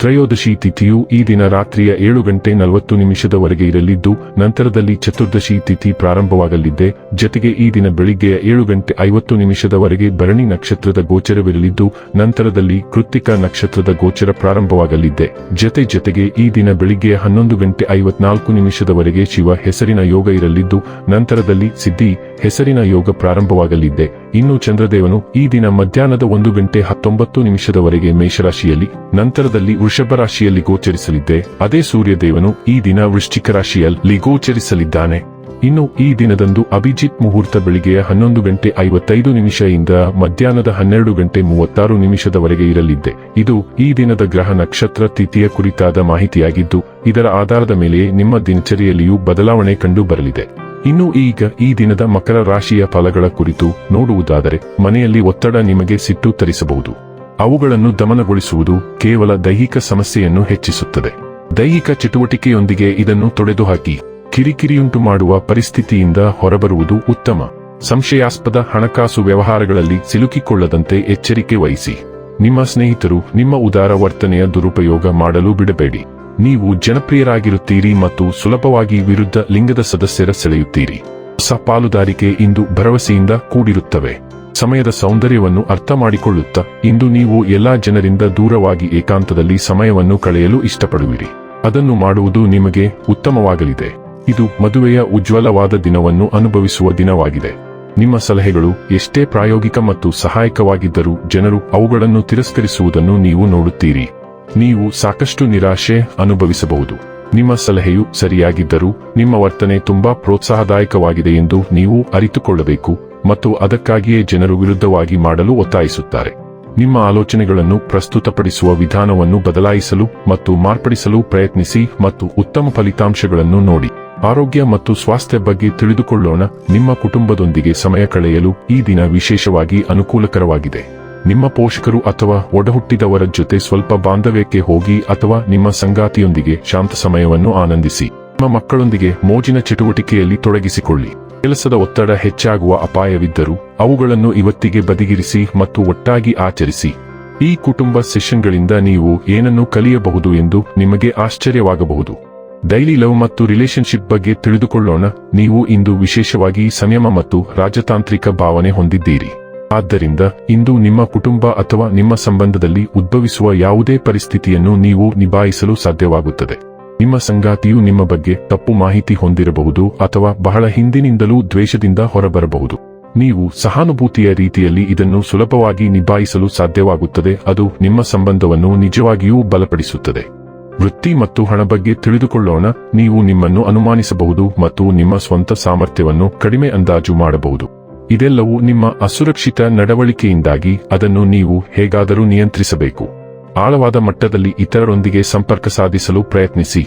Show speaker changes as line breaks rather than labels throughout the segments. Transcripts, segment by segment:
ತ್ರಯೋದಶಿ ತಿಥಿಯು ಈ ದಿನ ರಾತ್ರಿಯ ಏಳು ಗಂಟೆ ನಲವತ್ತು ನಿಮಿಷದವರೆಗೆ ಇರಲಿದ್ದು, ನಂತರದಲ್ಲಿ ಚತುರ್ದಶಿ ತಿಥಿ ಪ್ರಾರಂಭವಾಗಲಿದ್ದೆ ಜತೆಗೆ ಈ ದಿನ ಬೆಳಿಗ್ಗೆಯ ಏಳು ಗಂಟೆ ಐವತ್ತು ನಿಮಿಷದವರೆಗೆ ಭರಣಿ ನಕ್ಷತ್ರದ ಗೋಚರವಿರಲಿದ್ದು, ನಂತರದಲ್ಲಿ ಕೃತ್ತಿಕ ನಕ್ಷತ್ರದ ಗೋಚರ ಪ್ರಾರಂಭವಾಗಲಿದ್ದೆ ಜತೆ ಜತೆಗೆ ಈ ದಿನ ಬೆಳಿಗ್ಗೆಯ ಹನ್ನೊಂದು ಗಂಟೆ ಐವತ್ನಾಲ್ಕು ನಿಮಿಷದವರೆಗೆ ಶಿವ ಹೆಸರಿನ ಯೋಗ ಇರಲಿದ್ದು, ನಂತರದಲ್ಲಿ ಸಿದ್ಧಿ, ಹೆಸರಿನ ಯೋಗ ಪ್ರಾರಂಭವಾಗಲಿದ್ದೆ ಇನ್ನು ಚಂದ್ರದೇವನು ಈ ದಿನ ಮಧ್ಯಾಹ್ನದ ಒಂದು ಗಂಟೆ ಹತ್ತೊಂಬತ್ತು ನಿಮಿಷದವರೆಗೆ ಮೇಷರಾಶಿಯಲ್ಲಿ, ನಂತರದಲ್ಲಿ ವೃಷಭ ರಾಶಿಯಲ್ಲಿ ಗೋಚರಿಸಲಿದ್ದೆ. ಅದೇ ಸೂರ್ಯದೇವನು ಈ ದಿನ ವೃಶ್ಚಿಕ ರಾಶಿಯಲ್ಲಿ ಗೋಚರಿಸಲಿದ್ದಾನೆ. ಇನ್ನು ಈ ದಿನದಂದು ಅಭಿಜಿತ್ ಮುಹೂರ್ತ ಬೆಳಿಗ್ಗೆಯ ಹನ್ನೊಂದು ಗಂಟೆ ಐವತ್ತೈದು ನಿಮಿಷದಿಂದ ಮಧ್ಯಾಹ್ನದ ಹನ್ನೆರಡು ಗಂಟೆ ಮೂವತ್ತಾರು ನಿಮಿಷದವರೆಗೆ ಇರಲಿದ್ದೆ. ಇದು ಈ ದಿನದ ಗ್ರಹ ನಕ್ಷತ್ರ ತಿಥಿಯ ಕುರಿತಾದ ಮಾಹಿತಿಯಾಗಿದ್ದು, ಇದರ ಆಧಾರದ ಮೇಲೆ ನಿಮ್ಮ ದಿನಚರಿಯಲ್ಲಿಯೂ ಬದಲಾವಣೆ ಕಂಡು ಬರಲಿದೆ ಇನ್ನು ಈಗ ಈ ದಿನದ ಮಕರ ರಾಶಿಯ ಫಲಗಳ ಕುರಿತು ನೋಡುವುದಾದರೆ, ಮನೆಯಲ್ಲಿ ಒತ್ತಡ ನಿಮಗೆ ಸಿಟ್ಟು ತರಿಸಬಹುದು. ಅವುಗಳನ್ನು ದಮನಗೊಳಿಸುವುದು ಕೇವಲ ದೈಹಿಕ ಸಮಸ್ಯೆಯನ್ನು ಹೆಚ್ಚಿಸುತ್ತದೆ. ದೈಹಿಕ ಚಟುವಟಿಕೆಯೊಂದಿಗೆ ಇದನ್ನು ತೊಡೆದುಹಾಕಿ, ಕಿರಿಕಿರಿಯುಂಟು ಮಾಡುವ ಪರಿಸ್ಥಿತಿಯಿಂದ ಹೊರಬರುವುದು ಉತ್ತಮ. ಸಂಶಯಾಸ್ಪದ ಹಣಕಾಸು ವ್ಯವಹಾರಗಳಲ್ಲಿ ಸಿಲುಕಿಕೊಳ್ಳದಂತೆ ಎಚ್ಚರಿಕೆ ವಹಿಸಿ. ನಿಮ್ಮ ಸ್ನೇಹಿತರು ನಿಮ್ಮ ಉದಾರ ವರ್ತನೆಯ ದುರುಪಯೋಗ ಮಾಡಲು ಬಿಡಬೇಡಿ. ನೀವು ಜನಪ್ರಿಯರಾಗಿರುತ್ತೀರಿ ಮತ್ತು ಸುಲಭವಾಗಿ ವಿರುದ್ಧ ಲಿಂಗದ ಸದಸ್ಯರ ಸೆಳೆಯುತ್ತೀರಿ. ಹೊಸ ಪಾಲುದಾರಿಕೆ ಇಂದು ಭರವಸೆಯಿಂದ ಕೂಡಿರುತ್ತವೆ. ಸಮಯದ ಸೌಂದರ್ಯವನ್ನು ಅರ್ಥ ಮಾಡಿಕೊಳ್ಳುತ್ತಾ ಇಂದು ನೀವು ಎಲ್ಲಾ ಜನರಿಂದ ದೂರವಾಗಿ ಏಕಾಂತದಲ್ಲಿ ಸಮಯವನ್ನು ಕಳೆಯಲು ಇಷ್ಟಪಡುವಿರಿ. ಅದನ್ನು ಮಾಡುವುದು ನಿಮಗೆ ಉತ್ತಮವಾಗಲಿದೆ. ಇದು ಮದುವೆಯ ಉಜ್ವಲವಾದ ದಿನವನ್ನು ಅನುಭವಿಸುವ ದಿನವಾಗಿದೆ. ನಿಮ್ಮ ಸಲಹೆಗಳು ಎಷ್ಟೇ ಪ್ರಾಯೋಗಿಕ ಮತ್ತು ಸಹಾಯಕವಾಗಿದ್ದರೂ ಜನರು ಅವುಗಳನ್ನು ತಿರಸ್ಕರಿಸುವುದನ್ನು ನೀವು ನೋಡುತ್ತೀರಿ. ನೀವು ಸಾಕಷ್ಟು ನಿರಾಶೆ ಅನುಭವಿಸಬಹುದು. ನಿಮ್ಮ ಸಲಹೆಯು ಸರಿಯಾಗಿದ್ದರೂ, ನಿಮ್ಮ ವರ್ತನೆ ತುಂಬಾ ಪ್ರೋತ್ಸಾಹದಾಯಕವಾಗಿದೆ ಎಂದು ನೀವು ಅರಿತುಕೊಳ್ಳಬೇಕು ಮತ್ತು ಅದಕ್ಕಾಗಿಯೇ ಜನರು ವಿರುದ್ಧವಾಗಿ ಮಾಡಲು ಒತ್ತಾಯಿಸುತ್ತಾರೆ. ನಿಮ್ಮ ಆಲೋಚನೆಗಳನ್ನು ಪ್ರಸ್ತುತಪಡಿಸುವ ವಿಧಾನವನ್ನು ಬದಲಾಯಿಸಲು ಮತ್ತು ಮಾರ್ಪಡಿಸಲು ಪ್ರಯತ್ನಿಸಿ ಮತ್ತು ಉತ್ತಮ ಫಲಿತಾಂಶಗಳನ್ನು ನೋಡಿ. ಆರೋಗ್ಯ ಮತ್ತು ಸ್ವಾಸ್ಥ್ಯ ಬಗ್ಗೆ ತಿಳಿದುಕೊಳ್ಳೋಣ. ನಿಮ್ಮ ಕುಟುಂಬದೊಂದಿಗೆ ಸಮಯ ಕಳೆಯಲು ಈ ದಿನ ವಿಶೇಷವಾಗಿ ಅನುಕೂಲಕರವಾಗಿದೆ. ನಿಮ್ಮ ಪೋಷಕರು ಅಥವಾ ಒಡಹುಟ್ಟಿದವರ ಜೊತೆ ಸ್ವಲ್ಪ ಬಾಂಧವ್ಯಕ್ಕೆ ಹೋಗಿ ಅಥವಾ ನಿಮ್ಮ ಸಂಗಾತಿಯೊಂದಿಗೆ ಶಾಂತ ಸಮಯವನ್ನು ಆನಂದಿಸಿ. ನಿಮ್ಮ ಮಕ್ಕಳೊಂದಿಗೆ ಮೋಜಿನ ಚಟುವಟಿಕೆಯಲ್ಲಿ ತೊಡಗಿಸಿಕೊಳ್ಳಿ. ಕೆಲಸದ ಒತ್ತಡ ಹೆಚ್ಚಾಗುವ ಅಪಾಯವಿದ್ದರೂ ಅವುಗಳನ್ನು ಇವತ್ತಿಗೆ ಬದಿಗಿರಿಸಿ ಮತ್ತು ಒಟ್ಟಾಗಿ ಆಚರಿಸಿ. ಈ ಕುಟುಂಬ ಸೆಷನ್ಗಳಿಂದ ನೀವು ಏನನ್ನು ಕಲಿಯಬಹುದು ಎಂದು ನಿಮಗೆ ಆಶ್ಚರ್ಯವಾಗಬಹುದು. ಡೈಲಿ ಲವ್ ಮತ್ತು ರಿಲೇಶನ್ಶಿಪ್ ಬಗ್ಗೆ ತಿಳಿದುಕೊಳ್ಳೋಣ. ನೀವು ಇಂದು ವಿಶೇಷವಾಗಿ ಸಂಯಮ ಮತ್ತು ರಾಜತಾಂತ್ರಿಕ ಭಾವನೆ ಹೊಂದಿದ್ದೀರಿ. ಆದ್ದರಿಂದ ಇಂದು ನಿಮ್ಮ ಕುಟುಂಬ ಅಥವಾ ನಿಮ್ಮ ಸಂಬಂಧದಲ್ಲಿ ಉದ್ಭವಿಸುವ ಯಾವುದೇ ಪರಿಸ್ಥಿತಿಯನ್ನು ನೀವು ನಿಭಾಯಿಸಲು ಸಾಧ್ಯವಾಗುತ್ತದೆ. ನಿಮ್ಮ ಸಂಗಾತಿಯು ನಿಮ್ಮ ಬಗ್ಗೆ ತಪ್ಪು ಮಾಹಿತಿ ಹೊಂದಿರಬಹುದು ಅಥವಾ ಬಹಳ ಹಿಂದಿನಿಂದಲೂ ದ್ವೇಷದಿಂದ ಹೊರಬರಬಹುದು. ನೀವು ಸಹಾನುಭೂತಿಯ ರೀತಿಯಲ್ಲಿ ಇದನ್ನು ಸುಲಭವಾಗಿ ನಿಭಾಯಿಸಲು ಸಾಧ್ಯವಾಗುತ್ತದೆ, ಅದು ನಿಮ್ಮ ಸಂಬಂಧವನ್ನು ನಿಜವಾಗಿಯೂ ಬಲಪಡಿಸುತ್ತದೆ. ವೃತ್ತಿ ಮತ್ತು ಹಣ ಬಗ್ಗೆ ತಿಳಿದುಕೊಳ್ಳೋಣ, ನೀವು ನಿಮ್ಮನ್ನು ಅನುಮಾನಿಸಬಹುದು ಮತ್ತು ನಿಮ್ಮ ಸ್ವಂತ ಸಾಮರ್ಥ್ಯವನ್ನು ಕಡಿಮೆ ಅಂದಾಜು ಮಾಡಬಹುದು. ಇದೆಲ್ಲವೂ ನಿಮ್ಮ ಅಸುರಕ್ಷಿತ ನಡವಳಿಕೆಯಿಂದಾಗಿ ಅದನ್ನು ನೀವು ಹೇಗಾದರೂ ನಿಯಂತ್ರಿಸಬೇಕು. ಆಳವಾದ ಮಟ್ಟದಲ್ಲಿ ಇತರರೊಂದಿಗೆ ಸಂಪರ್ಕ ಸಾಧಿಸಲು ಪ್ರಯತ್ನಿಸಿ.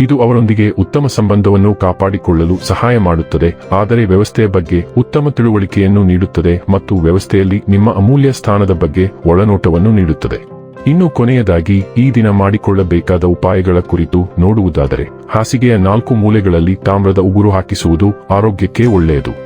ಇದು ಅವರೊಂದಿಗೆ ಉತ್ತಮ ಸಂಬಂಧವನ್ನು ಕಾಪಾಡಿಕೊಳ್ಳಲು ಸಹಾಯ ಮಾಡುತ್ತದೆ, ಆದರೆ ವ್ಯವಸ್ಥೆಯ ಬಗ್ಗೆ ಉತ್ತಮ ತಿಳುವಳಿಕೆಯನ್ನು ನೀಡುತ್ತದೆ ಮತ್ತು ವ್ಯವಸ್ಥೆಯಲ್ಲಿ ನಿಮ್ಮ ಅಮೂಲ್ಯ ಸ್ಥಾನದ ಬಗ್ಗೆ ಒಳನೋಟವನ್ನು ನೀಡುತ್ತದೆ. ಇನ್ನು ಕೊನೆಯದಾಗಿ, ಈ ದಿನ ಮಾಡಿಕೊಳ್ಳಬೇಕಾದ ಉಪಾಯಗಳ ಕುರಿತು ನೋಡುವುದಾದರೆ, ಹಾಸಿಗೆಯ ನಾಲ್ಕು ಮೂಲೆಗಳಲ್ಲಿ ತಾಮ್ರದ ಉಗುರು ಹಾಕಿಸುವುದು ಆರೋಗ್ಯಕ್ಕೆ ಒಳ್ಳೆಯದು.